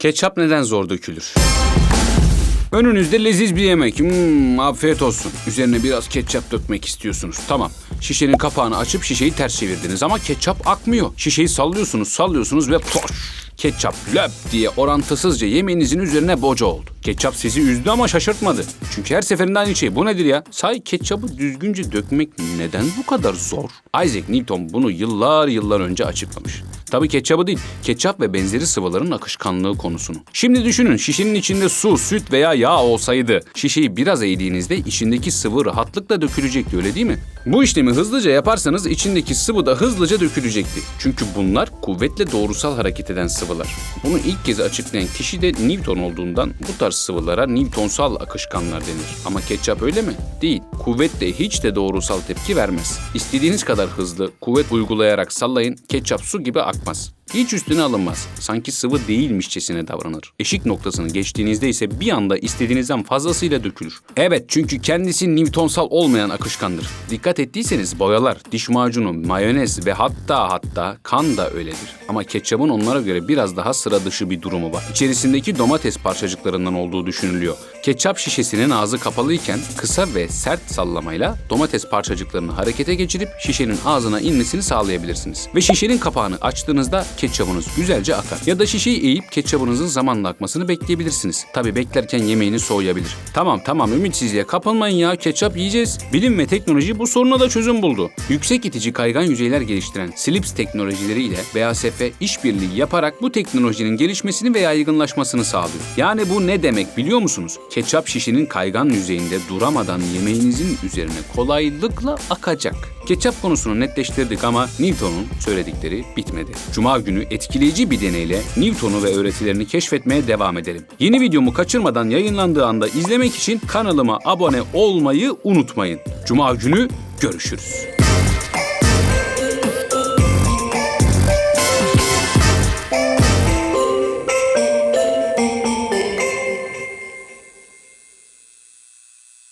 Ketçap neden zor dökülür? Önünüzde leziz bir yemek. Hmm, afiyet olsun. Üzerine biraz ketçap dökmek istiyorsunuz. Tamam. Şişenin kapağını açıp şişeyi ters çevirdiniz ama ketçap akmıyor. Şişeyi sallıyorsunuz, sallıyorsunuz ve poş! Ketçap löp diye orantısızca yemeğinizin üzerine boca oldu. Ketçap sizi üzdü ama şaşırtmadı. Çünkü her seferinde aynı şey. Bu nedir ya? Say ketçapı düzgünce dökmek neden bu kadar zor? Isaac Newton bunu yıllar yıllar önce açıklamış. Tabii ketçabı değil, ketçap ve benzeri sıvıların akışkanlığı konusunu. Şimdi düşünün şişenin içinde su, süt veya yağ olsaydı şişeyi biraz eğdiğinizde içindeki sıvı rahatlıkla dökülecekti öyle değil mi? Bu işlemi hızlıca yaparsanız içindeki sıvı da hızlıca dökülecekti. Çünkü bunlar kuvvetle doğrusal hareket eden sıvılar. Bunu ilk kez açıklayan kişi de Newton olduğundan bu tarz sıvılara Newtonsal akışkanlar denir. Ama ketçap öyle mi? Değil. Kuvvetle hiç de doğrusal tepki vermez. İstediğiniz kadar hızlı kuvvet uygulayarak sallayın ketçap su gibi akmaz. Hiç üstüne alınmaz. Sanki sıvı değilmişçesine davranır. Eşik noktasını geçtiğinizde ise bir anda istediğinizden fazlasıyla dökülür. Evet çünkü kendisi Newtonsal olmayan akışkandır. Dikkat ettiyseniz boyalar, diş macunu, mayonez ve hatta hatta kan da öyledir. Ama ketçabın onlara göre biraz daha sıra dışı bir durumu var. İçerisindeki domates parçacıklarından olduğu düşünülüyor. Ketçap şişesinin ağzı kapalıyken kısa ve sert sallamayla domates parçacıklarını harekete geçirip şişenin ağzına inmesini sağlayabilirsiniz. Ve şişenin kapağını açtığınızda ketçabınız güzelce akar. Ya da şişeyi eğip ketçabınızın zamanla akmasını bekleyebilirsiniz. Tabi beklerken yemeğiniz soğuyabilir. Tamam tamam ümitsizliğe kapılmayın ya ketçap yiyeceğiz. Bilim ve teknoloji bu soruna da çözüm buldu. Yüksek itici kaygan yüzeyler geliştiren Slips teknolojileri ile BASF işbirliği yaparak bu teknolojinin gelişmesini ve yaygınlaşmasını sağlıyor. Yani bu ne demek biliyor musunuz? Ketçap şişinin kaygan yüzeyinde duramadan yemeğinizin üzerine kolaylıkla akacak. Ketçap konusunu netleştirdik ama Newton'un söyledikleri bitmedi. Cuma günü etkileyici bir deneyle Newton'u ve öğretilerini keşfetmeye devam edelim. Yeni videomu kaçırmadan yayınlandığı anda izlemek için kanalıma abone olmayı unutmayın. Cuma günü görüşürüz.